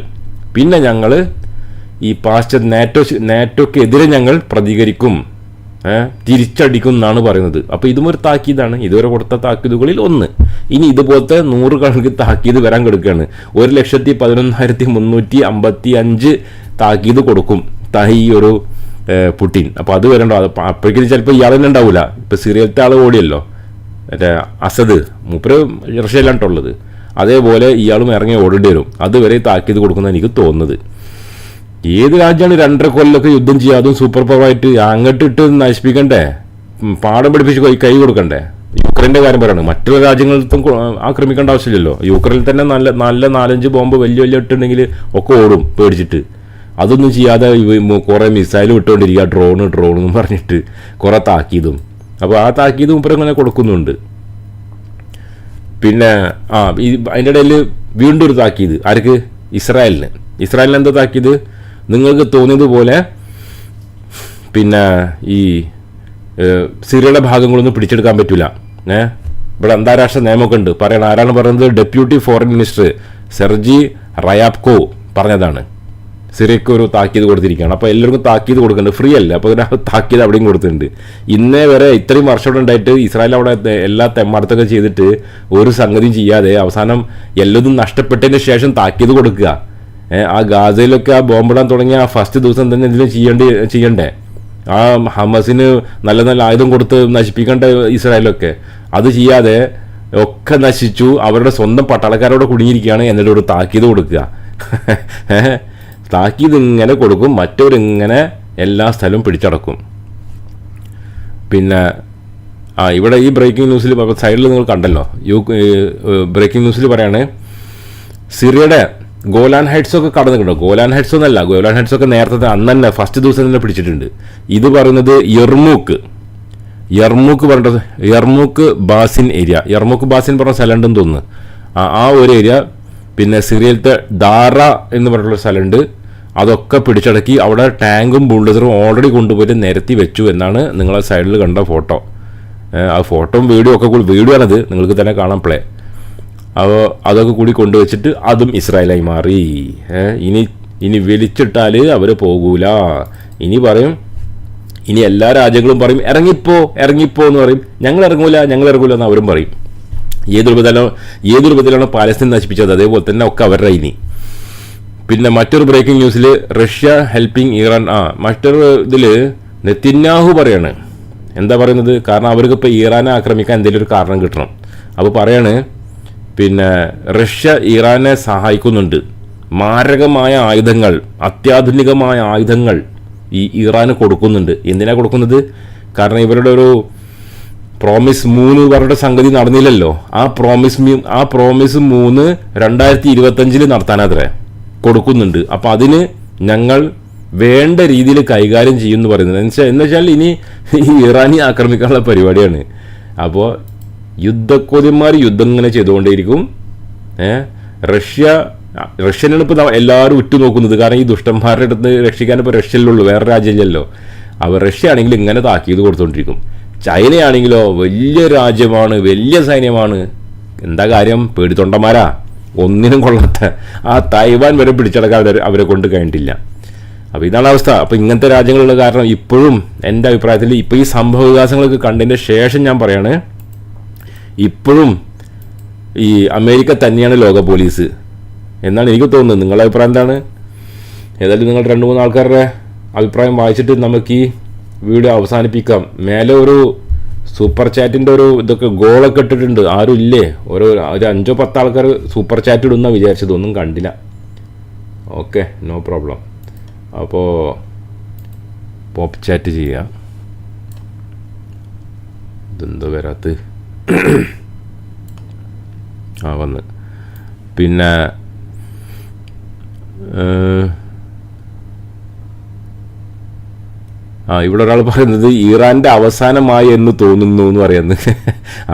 പിന്നെ ഞങ്ങൾ ഈ പാശ്ചാത്യ നാറ്റോ നാറ്റോക്കെതിരെ ഞങ്ങൾ പ്രതികരിക്കും. തിരിച്ചടിക്കും എന്നാണ് പറയുന്നത്. അപ്പോൾ ഇതും ഒരു താക്കീതാണ്. ഇതുവരെ കൊടുത്ത താക്കീതുകളിൽ ഒന്ന്. ഇനി ഇതുപോലത്തെ നൂറുകണക്കിന് താക്കീത് വരാൻ കൊടുക്കുകയാണ്. ഒരു ലക്ഷത്തി പതിനൊന്നായിരത്തി മുന്നൂറ്റി അമ്പത്തി അഞ്ച് താക്കീത് കൊടുക്കും ഈ ഒരു പുട്ടിൻ അപ്പോൾ അത് വരണ്ടോ. അത് അപ്പോഴേക്കും ചിലപ്പോൾ ഇയാൾ തന്നെ ഉണ്ടാവില്ല ഇപ്പോൾ സിറിയലത്തെ ആൾ ഓടിയല്ലോ. മറ്റേ അസദ്. മൂപ്പര് റഷ്യയിലാണ് ഉള്ളത് അതേപോലെ ഇയാളും ഇറങ്ങി ഓടേണ്ടി വരും. അതുവരെ താക്കീത് കൊടുക്കുന്ന എനിക്ക് തോന്നുന്നത്. ഏത് രാജ്യമാണ് രണ്ടര കൊല്ലൊക്കെ യുദ്ധം ചെയ്യുക? അതും സൂപ്പർ പവറായിട്ട് അങ്ങോട്ടിട്ട് നശിപ്പിക്കണ്ടേ? പാഠം പഠിപ്പിച്ച് കൈ കൊടുക്കണ്ടേ? യുക്രൈന്റെ കാര്യം പറയാണ്. മറ്റുള്ള രാജ്യങ്ങളിലും ആക്രമിക്കേണ്ട ആവശ്യമില്ലല്ലോ. യുക്രൈനിൽ തന്നെ നല്ല നല്ല നാലഞ്ച് ബോംബ് വലിയ വലിയ ഇട്ടുണ്ടെങ്കിൽ ഒക്കെ ഓടും പേടിച്ചിട്ട്. അതൊന്നും ചെയ്യാതെ കുറേ മിസൈൽ വിട്ടുകൊണ്ടിരിക്കുക. ഡ്രോണ് ഡ്രോൺ എന്ന് പറഞ്ഞിട്ട് കുറേ താക്കീതും. അപ്പോൾ ആ താക്കീത് മുപ്പര് ഇങ്ങനെ കൊടുക്കുന്നുണ്ട്. പിന്നെ ആ ഈ അതിന്റെ ഇടയിൽ വീണ്ടും ഒരു താക്കീത്. ആർക്ക്? ഇസ്രായേലിന്. ഇസ്രായേലിന് എന്താ താക്കീത്? നിങ്ങൾക്ക് തോന്നിയതുപോലെ പിന്നെ ഈ സിറിയയുടെ ഭാഗങ്ങളൊന്നും പിടിച്ചെടുക്കാൻ പറ്റില്ല ഏ? ഇവിടെ അന്താരാഷ്ട്ര നിയമമൊക്കെ ഉണ്ട്. പറയണം ആരാണ് പറയുന്നത് deputy foreign minister Sergei Ryabkov പറഞ്ഞതാണ്. സിറിയക്ക് ഒരു താക്കീത് കൊടുത്തിരിക്കുകയാണ്. അപ്പോൾ എല്ലാവർക്കും താക്കീത് കൊടുക്കുന്നുണ്ട്. ഫ്രീ അല്ല? അപ്പോൾ അതിന് താക്കീത് അവിടെയും കൊടുത്തിട്ടുണ്ട്. ഇന്നേ വരെ ഇത്രയും വർഷം ഉണ്ടായിട്ട് ഇസ്രായേൽ അവിടെ എല്ലാ തെമ്മാടത്തൊക്കെ ചെയ്തിട്ട് ഒരു സംഗതിയും ചെയ്യാതെ അവസാനം എല്ലതും നഷ്ടപ്പെട്ടതിന് ശേഷം താക്കീത് കൊടുക്കുക. ആ ഗാസയിലൊക്കെ ആ ബോംബിടാൻ തുടങ്ങിയ ആ ഫസ്റ്റ് ദിവസം തന്നെ എന്തെങ്കിലും ചെയ്യേണ്ടി ചെയ്യണ്ടേ? ആ ഹമസിന് നല്ല നല്ല ആയുധം കൊടുത്ത് നശിപ്പിക്കേണ്ട ഇസ്രായേലൊക്കെ അത് ചെയ്യാതെ ഒക്കെ നശിച്ചു അവരുടെ സ്വന്തം പട്ടാളക്കാരോട് കുടുങ്ങിയിരിക്കുകയാണ് എന്നിട്ട് ഒരു താക്കീത് കൊടുക്കുക. താക്കീത് ഇങ്ങനെ കൊടുക്കും മറ്റവരിങ്ങനെ എല്ലാ സ്ഥലവും പിടിച്ചടക്കും. പിന്നെ ആ ഇവിടെ ഈ ബ്രേക്കിംഗ് ന്യൂസിൽ സൈഡിൽ നിങ്ങൾ കണ്ടല്ലോ. യു ബ്രേക്കിംഗ് ന്യൂസിൽ പറയാണ് സിറിയയുടെ ഗോലാൻ ഹൈറ്റ്സ് ഒക്കെ കടന്നിട്ടുണ്ടോ ഗോലാൻ ഹൈറ്റ്സ് ഒന്നല്ല ഗോലാൻ ഹൈറ്റ്സ് ഒക്കെ നേരത്തെ അന്ന് തന്നെ ഫസ്റ്റ് ദിവസം തന്നെ പിടിച്ചിട്ടുണ്ട്. ഇത് പറയുന്നത് യർമൂക്ക്. യർമൂക്ക് പറഞ്ഞത് Yarmouk basin area. Yarmouk basin പറഞ്ഞ സ്ഥലമുണ്ടെന്ന് തോന്നുന്നു. ആ ഒരു ഏരിയ പിന്നെ സിറിയലത്തെ ദാറ എന്ന് പറഞ്ഞിട്ടുള്ള സ്ഥലമുണ്ട്. അതൊക്കെ പിടിച്ചടക്കി അവിടെ ടാങ്കും ബുൾഡസറും ഓൾറെഡി കൊണ്ടുപോയിട്ട് നിരത്തി വെച്ചു എന്നാണ് നിങ്ങളെ സൈഡിൽ കണ്ട ഫോട്ടോ ആ ഫോട്ടോയും വീഡിയോ ഒക്കെ വീഡിയോ ആണത്. നിങ്ങൾക്ക് തന്നെ കാണാം പ്ലേ അപ്പോൾ അതൊക്കെ കൂടി കൊണ്ടുവച്ചിട്ട് അതും ഇസ്രായേലായി മാറി. ഇനി ഇനി വിളിച്ചിട്ടാൽ അവർ പോകൂല. ഇനി പറയും ഇനി എല്ലാ രാജ്യങ്ങളും പറയും ഇറങ്ങിപ്പോ ഇറങ്ങിപ്പോ എന്ന് പറയും. ഞങ്ങൾ ഇറങ്ങൂല ഞങ്ങൾ ഇറങ്ങൂല എന്ന് അവരും പറയും. ഏത് രൂപത്തിലാണോ ഏത് രൂപത്തിലാണോ പാലസ്തീൻ നശിപ്പിച്ചത്? അതേപോലെ തന്നെ ഒക്കെ അവരുടെ ഇനി. പിന്നെ മറ്റൊരു ബ്രേക്കിംഗ് ന്യൂസിൽ റഷ്യ ഹെൽപ്പിംഗ് ഇറാൻ. ആ മറ്റൊരു ഇതിൽ നെത്തിന്യാഹു പറയാണ്. എന്താ പറയുന്നത്? കാരണം അവർക്ക് ഇപ്പോൾ ഇറാനെ ആക്രമിക്കാൻ എന്തെങ്കിലും ഒരു കാരണം കിട്ടണം. അപ്പോൾ പറയാണ് പിന്നെ റഷ്യ ഇറാനെ സഹായിക്കുന്നുണ്ട്. മാരകമായ ആയുധങ്ങൾ അത്യാധുനികമായ ആയുധങ്ങൾ ഈ ഇറാന് കൊടുക്കുന്നുണ്ട്. എന്തിനാണ് കൊടുക്കുന്നത്? കാരണം ഇവരുടെ ഒരു പ്രോമിസ് മൂന്ന് ഇവരുടെ സംഗതി നടന്നില്ലല്ലോ. ആ പ്രോമിസ് ആ പ്രോമിസ് മൂന്ന് രണ്ടായിരത്തി ഇരുപത്തഞ്ചിൽ നടത്താനത്രേ കൊടുക്കുന്നുണ്ട്. അപ്പം അതിന് ഞങ്ങൾ വേണ്ട രീതിയിൽ കൈകാര്യം ചെയ്യുമെന്ന് പറയുന്നത്. എന്ന് വെച്ചാൽ ഇനി ഈ ഇറാനി ആക്രമിക്കാനുള്ള പരിപാടിയാണ്. അപ്പോൾ യുദ്ധക്കോദ്യന്മാർ യുദ്ധം ഇങ്ങനെ ചെയ്തുകൊണ്ടേയിരിക്കും. റഷ്യ റഷ്യനാണ് ഇപ്പോൾ എല്ലാവരും ഉറ്റുനോക്കുന്നത്. കാരണം ഈ ദുഷ്ടന്മാരുടെ അടുത്ത് രക്ഷിക്കാൻ ഇപ്പോൾ റഷ്യയിലുള്ളൂ വേറെ രാജ്യമില്ലല്ലോ. അവർ റഷ്യ ആണെങ്കിൽ ഇങ്ങനെ താക്കീത് കൊടുത്തുകൊണ്ടിരിക്കും ചൈനയാണെങ്കിലോ വലിയ രാജ്യമാണ് വലിയ സൈന്യമാണ്. എന്താ കാര്യം? പേടിത്തൊണ്ടന്മാരാ. ഒന്നിനും കൊള്ളാത്ത. ആ തായ്വാൻ വരെ പിടിച്ചടക്കാൻ അവരെ കൊണ്ട് കഴിഞ്ഞിട്ടില്ല. അപ്പോൾ ഇതാണ് അവസ്ഥ. അപ്പോൾ ഇങ്ങനത്തെ രാജ്യങ്ങളുള്ള കാരണം ഇപ്പോഴും എന്റെ അഭിപ്രായത്തിൽ ഇപ്പോൾ ഈ സംഭവ വികാസങ്ങളൊക്കെ കണ്ടതിന്റെ ശേഷം ഞാൻ പറയാണ്. ഇപ്പോഴും ഈ അമേരിക്ക തന്നെയാണ് ലോക പോലീസ് എന്നാണ് എനിക്ക് തോന്നുന്നത്. നിങ്ങളുടെ അഭിപ്രായം എന്താണ്? ഏതായാലും നിങ്ങൾ രണ്ട് മൂന്ന് ആൾക്കാരുടെ അഭിപ്രായം വായിച്ചിട്ട് നമുക്ക് ഈ വീഡിയോ അവസാനിപ്പിക്കാം. മേലെ ഒരു സൂപ്പർ ചാറ്റിന്റെ ഒരു ഇതൊക്കെ ഗോളൊക്കെ ഇട്ടിട്ടുണ്ട്. ആരും ഇല്ലേ? ഓരോ ഒരു അഞ്ചോ പത്ത് ആൾക്കാർ സൂപ്പർ ചാറ്റ് ഇടുന്ന വിചാരിച്ചത്. ഒന്നും കണ്ടില്ല. Okay no problem. അപ്പോൾ പോപ്പ് ചാറ്റ് ചെയ്യുക ഇതെന്തോ വരാത്ത ആ വന്ന്. പിന്നെ ആ ഇവിടെ ഒരാൾ പറയുന്നത് ഇറാന്റെ അവസാനമായി എന്ന് തോന്നുന്നു എന്ന് പറയുന്നത്.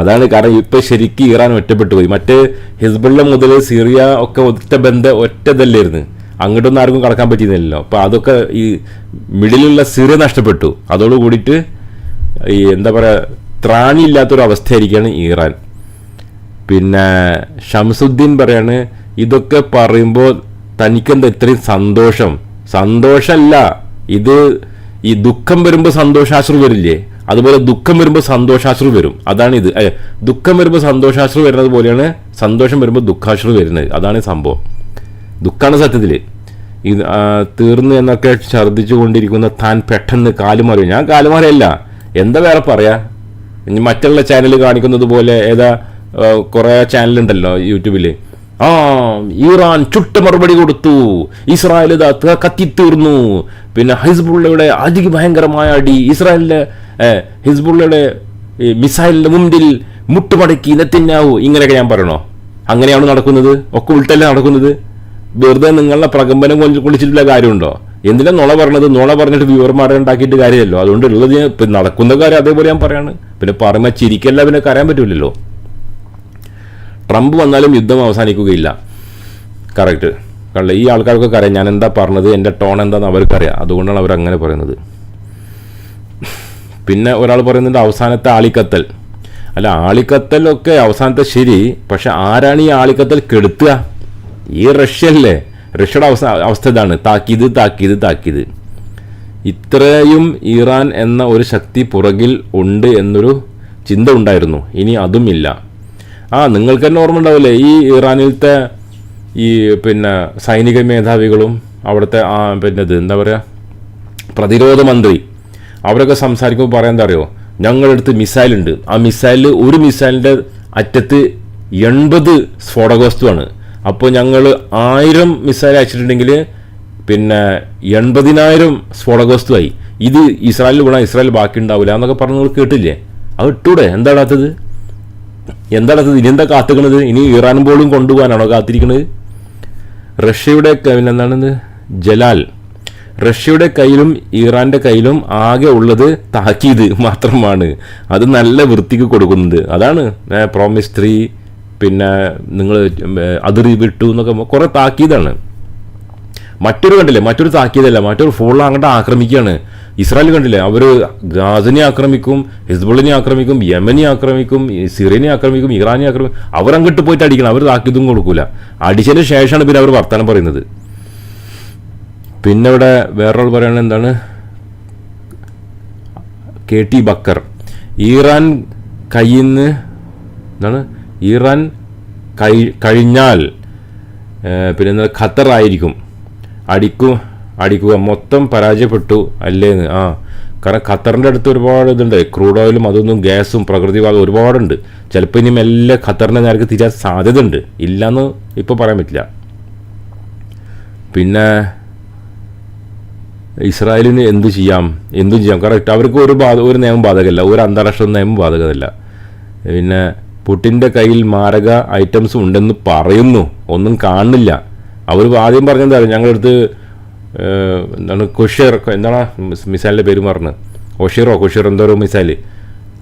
അതാണ് കാരണം ഇപ്പം ശരിക്കും ഇറാൻ ഒറ്റപ്പെട്ടു പോയി. മറ്റേ ഹിസ്ബുള്ള മുതൽ സിറിയ ഒക്കെ ഒറ്റ ബന്ധം ഒറ്റതല്ലായിരുന്നു. അങ്ങോട്ടൊന്നും ആർക്കും കടക്കാൻ പറ്റിയിരുന്നില്ലല്ലോ. അപ്പോൾ അതൊക്കെ ഈ മിഡിലുള്ള സിറിയ നഷ്ടപ്പെട്ടു. അതോട് കൂടിയിട്ട് ഈ എന്താ പറയാ ത്രാണിയില്ലാത്തൊരു അവസ്ഥയായിരിക്കുകയാണ് ഇറാൻ. പിന്നെ ഷംസുദ്ദീൻ പറയാണ് ഇതൊക്കെ പറയുമ്പോൾ തനിക്കെന്താ ഇത്രയും സന്തോഷം? സന്തോഷമല്ല ഇത് ഈ ദുഃഖം വരുമ്പോൾ സന്തോഷാശ്രു വരില്ലേ? അതുപോലെ ദുഃഖം വരുമ്പോൾ സന്തോഷാശ്രു വരും. അതാണ് ഇത്. ദുഃഖം വരുമ്പോൾ സന്തോഷാശ്രു വരുന്നത് പോലെയാണ് സന്തോഷം വരുമ്പോൾ ദുഃഖാശ്രു വരുന്നത്. അതാണ് സംഭവം. ദുഃഖമാണ് സത്യത്തിൽ ഇത് തീർന്നു എന്നൊക്കെ ഛർദ്ദിച്ചു കൊണ്ടിരിക്കുന്ന താൻ പെട്ടെന്ന് കാലുമാറി ഞാൻ കാലുമാറിയല്ല എന്താ വേറെ പറയാ? മറ്റുള്ള ചാനൽ കാണിക്കുന്നത് പോലെ ഏതാ കുറേ ചാനലുണ്ടല്ലോ യൂട്യൂബിൽ ആ ഇറാൻ ചുട്ട മറുപടി കൊടുത്തു. ഇസ്രായേൽ കത്തിത്തീർന്നു. പിന്നെ ഹിസ്ബുള്ളയുടെ അതിഭയങ്കരമായ അടി. ഇസ്രായേലിലെ ഹിസ്ബുള്ളയുടെ മിസൈലിന്റെ മുമ്പിൽ മുട്ടുമടക്കി നെത്തിന്നാവൂ ഇങ്ങനെയൊക്കെ ഞാൻ പറയണോ? അങ്ങനെയാണ് നടക്കുന്നത്? ഒക്കെ ഉൾട്ടല്ലേ നടക്കുന്നത്? വെറുതെ നിങ്ങളുടെ പ്രകമ്പനം കൊണ്ട് കുളിച്ചിട്ടുള്ള കാര്യമുണ്ടോ? എന്തിനാ നുള പറഞ്ഞത്? നുള പറഞ്ഞിട്ട് വ്യൂവർമാരെ ഉണ്ടാക്കിയിട്ട് കാര്യമല്ലോ അതുകൊണ്ട് ഉള്ളത് നടക്കുന്ന കാര്യം അതേപോലെ ഞാൻ പറയാണ്. പിന്നെ പറയുമ്പോൾ ചിരിക്കല്ല പിന്നെ കരയാൻ പറ്റില്ലല്ലോ ട്രംപ് വന്നാലും യുദ്ധം അവസാനിക്കുകയില്ല. കറക്റ്റ്. കള്ള ഈ ആൾക്കാർക്കൊക്കെ അറിയാം ഞാൻ എന്താ പറഞ്ഞത്? എന്റെ ടോൺ എന്താണെന്ന് അവർക്കറിയാം. അതുകൊണ്ടാണ് അവർ അങ്ങനെ പറയുന്നത്. പിന്നെ ഒരാൾ പറയുന്നുണ്ട് അവസാനത്തെ ആളിക്കത്തൽ. അല്ല ആളിക്കത്തലൊക്കെ അവസാനത്തെ ശരി. പക്ഷെ ആരാണ് ഈ ആളിക്കത്തൽ കെടുത്തുക? ഈ റഷ്യല്ലേ റഷ്യയുടെ അവസ്ഥ അവസ്ഥ ഇതാണ്. താക്കീത് താക്കീത് താക്കീത്. ഇത്രയും ഇറാൻ എന്ന ഒരു ശക്തി പുറകിൽ ഉണ്ട് എന്നൊരു ചിന്ത ഉണ്ടായിരുന്നു. ഇനി ഇല്ല. ആ നിങ്ങൾക്ക് തന്നെ ഓർമ്മ ഉണ്ടാവില്ലേ? ഈ ഇറാനിലത്തെ ഈ പിന്നെ സൈനിക മേധാവികളും അവിടുത്തെ ആ പിന്നെ ഇത് എന്താ പറയുക പ്രതിരോധ മന്ത്രി. അവരൊക്കെ സംസാരിക്കുമ്പോൾ പറയാൻ എന്താ അറിയോ? ഞങ്ങളുടെ അടുത്ത് മിസൈലുണ്ട്. ആ മിസൈലിൽ ഒരു മിസൈലിന്റെ അറ്റത്ത് എൺപത് സ്ഫോടകവസ്തുവാണ്. അപ്പോൾ ഞങ്ങൾ ആയിരം മിസൈൽ അയച്ചിട്ടുണ്ടെങ്കിൽ പിന്നെ എൺപതിനായിരം സ്ഫോടകവസ്തുവായി. ഇത് ഇസ്രായേലിൽ വീണാൽ ഇസ്രായേൽ ബാക്കി ഉണ്ടാവില്ല എന്നൊക്കെ പറഞ്ഞ് നിങ്ങൾ കേട്ടില്ലേ? അത് ഇട്ടൂടെ? എന്താടാത്തത് എന്താടാത്തത് ഇനി എന്താ കാത്തുക്കണത്? ഇനി ഇറാൻ പോലും കൊണ്ടുപോകാനാണോ കാത്തിരിക്കുന്നത് റഷ്യയുടെ എന്താണെന്ന് ജലാൽ. റഷ്യയുടെ കയ്യിലും ഇറാന്റെ കയ്യിലും ആകെ ഉള്ളത് താക്കീത് മാത്രമാണ്. അത് നല്ല വൃത്തിക്ക് കൊടുക്കുന്നത് അതാണ് പ്രോമിസ് ത്രീ പിന്നെ നിങ്ങൾ അതിറി വിട്ടു എന്നൊക്കെ കുറേ താക്കീതാണ്. മറ്റൊരു കണ്ടില്ലേ? മറ്റൊരു താക്കീതല്ല മറ്റൊരു ഫുൾ അങ്ങോട്ട് ആക്രമിക്കുകയാണ് ഇസ്രായേൽ കണ്ടില്ലേ? അവർ ഗാസിനെ ആക്രമിക്കും ഹിസ്ബുളിനെ ആക്രമിക്കും യമനെ ആക്രമിക്കും സിറിയനെ ആക്രമിക്കും ഇറാനെ ആക്രമിക്കും. അവരങ്ങോട്ട് പോയിട്ട് അടിക്കണം. അവർ താക്കീതും കൊടുക്കൂല. അടിച്ചതിന് ശേഷമാണ് പിന്നെ അവർ വർത്തമാനം പറയുന്നത്. പിന്നെ ഇവിടെ വേറൊരാൾ പറയുന്നത് എന്താണ്? K T Backer. ഇറാൻ കയ്യിൽ നിന്ന് എന്താണ്? ഇറാൻ കഴി കഴിഞ്ഞാൽ പിന്നെ ഖത്തർ ആയിരിക്കും. അടിക്കും അടിക്കുക. മൊത്തം പരാജയപ്പെട്ടു അല്ലേന്ന്. ആ കാരണം ഖത്തറിന്റെ അടുത്ത് ഒരുപാട് ഇതുണ്ട്. ക്രൂഡ് ഓയിലും അതൊന്നും ഗ്യാസും പ്രകൃതിവാദം ഒരുപാടുണ്ട്. ചിലപ്പോൾ ഇനി മെല്ലെ ഖത്തറിന്റെ നേരത്തെ തിരിയാൻ സാധ്യതയുണ്ട്. ഇല്ലയെന്ന് ഇപ്പോൾ പറയാൻ പറ്റില്ല. പിന്നെ ഇസ്രായേലിന് എന്ത് ചെയ്യാം? എന്തും ചെയ്യാം. കറക്റ്റ് അവർക്ക് ഒരു ബാധ ഒരു നിയമം ബാധകമല്ല. ഒരു അന്താരാഷ്ട്ര നിയമം ബാധകമല്ല. പിന്നെ പുട്ടിന്റെ കയ്യിൽ മാരക ഐറ്റംസ് ഉണ്ടെന്ന് പറയുന്നു. ഒന്നും കാണുന്നില്ല. അവർ ആദ്യം പറഞ്ഞെന്താ ഞങ്ങളടുത്ത് എന്താണ് കൊഷീർ എന്താണ് മിസൈലിന്റെ പേര് പറഞ്ഞത് ഒഷീറോ കൊഷീർ എന്തോരോ മിസൈൽ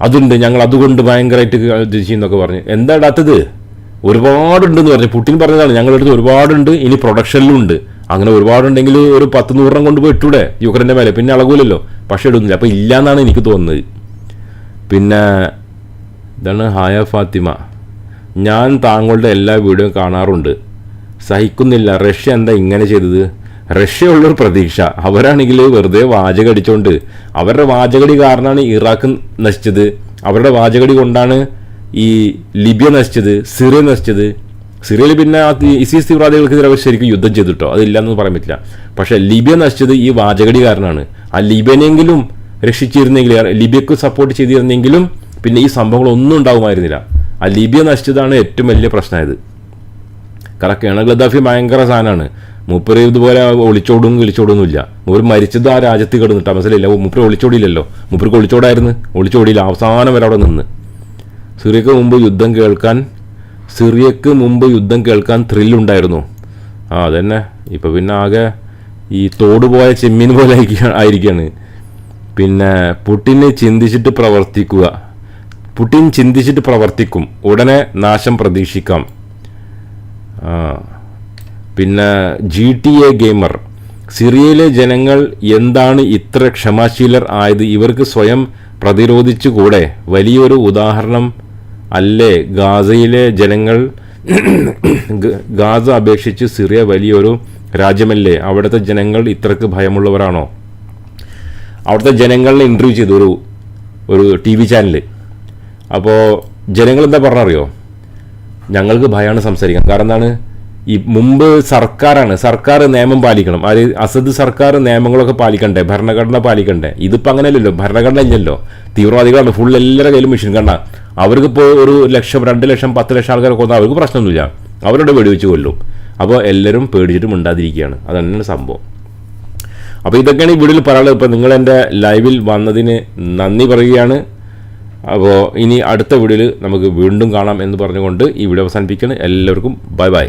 അതുണ്ട് ഞങ്ങൾ അതുകൊണ്ട് ഭയങ്കരമായിട്ട് ചെയ്യുന്നൊക്കെ പറഞ്ഞു. എന്താ ഇടാത്തത്? ഒരുപാടുണ്ടെന്ന് പറഞ്ഞു. പുട്ടിൻ പറഞ്ഞതാണ് ഞങ്ങളുടെ അടുത്ത് ഒരുപാടുണ്ട് ഇനി പ്രൊഡക്ഷനിലും ഉണ്ട്. അങ്ങനെ ഒരുപാടുണ്ടെങ്കിൽ ഒരു പത്ത് നൂറെണ്ണം കൊണ്ടുപോയി ഇട്ടൂടെ യുക്രൈന്റെ മേലെ. പിന്നെ അളകൂലല്ലോ. പക്ഷേ ഇടുന്നില്ല. അപ്പോൾ ഇല്ല എന്നാണ് എനിക്ക് തോന്നുന്നത്. പിന്നെ ഇതാണ് ഹായ ഫാത്തിമ. ഞാൻ താങ്കളുടെ എല്ലാ വീഡിയോയും കാണാറുണ്ട്. സഹിക്കുന്നില്ല റഷ്യ എന്താ ഇങ്ങനെ ചെയ്തത്? റഷ്യ ഉള്ളൊരു പ്രതീക്ഷ. അവരാണെങ്കിൽ വെറുതെ വാചകടിച്ചോണ്ട് അവരുടെ വാചകടി കാരണമാണ് ഇറാഖ് നശിച്ചത്. അവരുടെ വാചകടി കൊണ്ടാണ് ഈ ലിബിയ നശിച്ചത് സിറിയ നശിച്ചത്. സിറിയയിൽ പിന്നെ ഇസീസ് തീവ്രവാദികൾക്കെതിരെ അവർ ശരിക്കും യുദ്ധം ചെയ്തിട്ടോ? അതില്ലെന്ന് പറയാൻ പറ്റില്ല. പക്ഷേ ലിബിയ നശിച്ചത് ഈ വാചകടി കാരണമാണ് ആ ലിബിയനെങ്കിലും രക്ഷിച്ചിരുന്നെങ്കിൽ ലിബിയക്ക് സപ്പോർട്ട് ചെയ്തിരുന്നെങ്കിലും പിന്നെ ഈ സംഭവങ്ങളൊന്നും ഉണ്ടാകുമായിരുന്നില്ല. ആ ലിബിയ നശിച്ചതാണ് ഏറ്റവും വലിയ പ്രശ്നമായത്. കാരണം കേണൽ ഗദ്ദാഫി ഭയങ്കര സാധനമാണ്. മൂപ്പര് ഇതുപോലെ ഒളിച്ചോടും കിളിച്ചോടൊന്നുമില്ല മൂപ്പര് മരിച്ചത് ആ രാജ്യത്ത് കിടന്നിട്ട്. മനസ്സിലില്ല മൂപ്പര് ഒളിച്ചോടിയില്ലല്ലോ. മൂപ്പർക്ക് ഒളിച്ചോടായിരുന്നു. ഒളിച്ചോടിയില്ല. അവസാനം വരെ അവിടെ നിന്ന്. സിറിയക്ക് മുമ്പ് യുദ്ധം കേൾക്കാൻ സിറിയക്ക് മുമ്പ് യുദ്ധം കേൾക്കാൻ ത്രില്ലുണ്ടായിരുന്നു ആ അതന്നെ. ഇപ്പം പിന്നെ ആകെ ഈ തോട് പോയ ചെമ്മീൻ പോലെ ആയിരിക്കുകയാണ് പിന്നെ പുട്ടിനെ ചിന്തിച്ചിട്ട് പ്രവർത്തിക്കുക. പുട്ടിൻ ചിന്തിച്ചിട്ട് പ്രവർത്തിക്കും. ഉടനെ നാശം പ്രതീക്ഷിക്കാം. പിന്നെ ജി ടി എ ഗെയിമർ. സിറിയയിലെ ജനങ്ങൾ എന്താണ് ഇത്ര ക്ഷമാശീലർ ആയത്? ഇവർക്ക് സ്വയം പ്രതിരോധിച്ചുകൂടെ? വലിയൊരു ഉദാഹരണം അല്ലേ? ഗാസയിലെ ജനങ്ങൾ ഗാസ അപേക്ഷിച്ച് സിറിയ വലിയൊരു രാജ്യമല്ലേ? അവിടുത്തെ ജനങ്ങൾ ഇത്രക്ക് ഭയമുള്ളവരാണോ? അവിടുത്തെ ജനങ്ങളെ ഇന്റർവ്യൂ ചെയ്തു ഒരു ഒരു ടി വി ചാനൽ അപ്പോൾ ജനങ്ങൾ എന്താ പറഞ്ഞറിയോ? ഞങ്ങൾക്ക് ഭയമാണ് സംസാരിക്കാൻ കാരണം എന്താണ്? ഈ മുമ്പ് സർക്കാരാണ്. സർക്കാർ നിയമം പാലിക്കണം. അത് അസദ് സർക്കാർ നിയമങ്ങളൊക്കെ പാലിക്കണ്ടേ? ഭരണഘടന പാലിക്കണ്ടേ? ഇതിപ്പോൾ അങ്ങനെയല്ലല്ലോ. ഭരണഘടന ഇല്ലല്ലോ. തീവ്രവാദികളാണ്. ഫുൾ എല്ലാവരുടെ കയ്യിലും മെഷീൻ കണ്ട അവർക്ക് ഇപ്പോൾ ഒരു ലക്ഷം രണ്ട് ലക്ഷം പത്ത് ലക്ഷം ആൾക്കാരെ കൊന്നാൽ അവർക്ക് പ്രശ്നമൊന്നുമില്ല. അവരുടെ വെടിവെച്ച് കൊല്ലും. അപ്പോൾ എല്ലാവരും പേടിച്ചിട്ട് മിണ്ടാതിരിക്കുകയാണ്. അതന്നെയാണ് സംഭവം. അപ്പോൾ ഇതൊക്കെയാണ് ഈ വീഡിയോയിൽ പറയാനുള്ളത്. ഇപ്പോൾ നിങ്ങൾ എന്റെ ലൈവിൽ വന്നതിന് നന്ദി പറയുകയാണ്. അപ്പോൾ ഇനി അടുത്ത വീഡിയോയിൽ നമുക്ക് വീണ്ടും കാണാം എന്ന് പറഞ്ഞുകൊണ്ട് ഈ വീഡിയോ അവസാനിപ്പിക്കുകയാണ്. എല്ലാവർക്കും ബൈ ബൈ.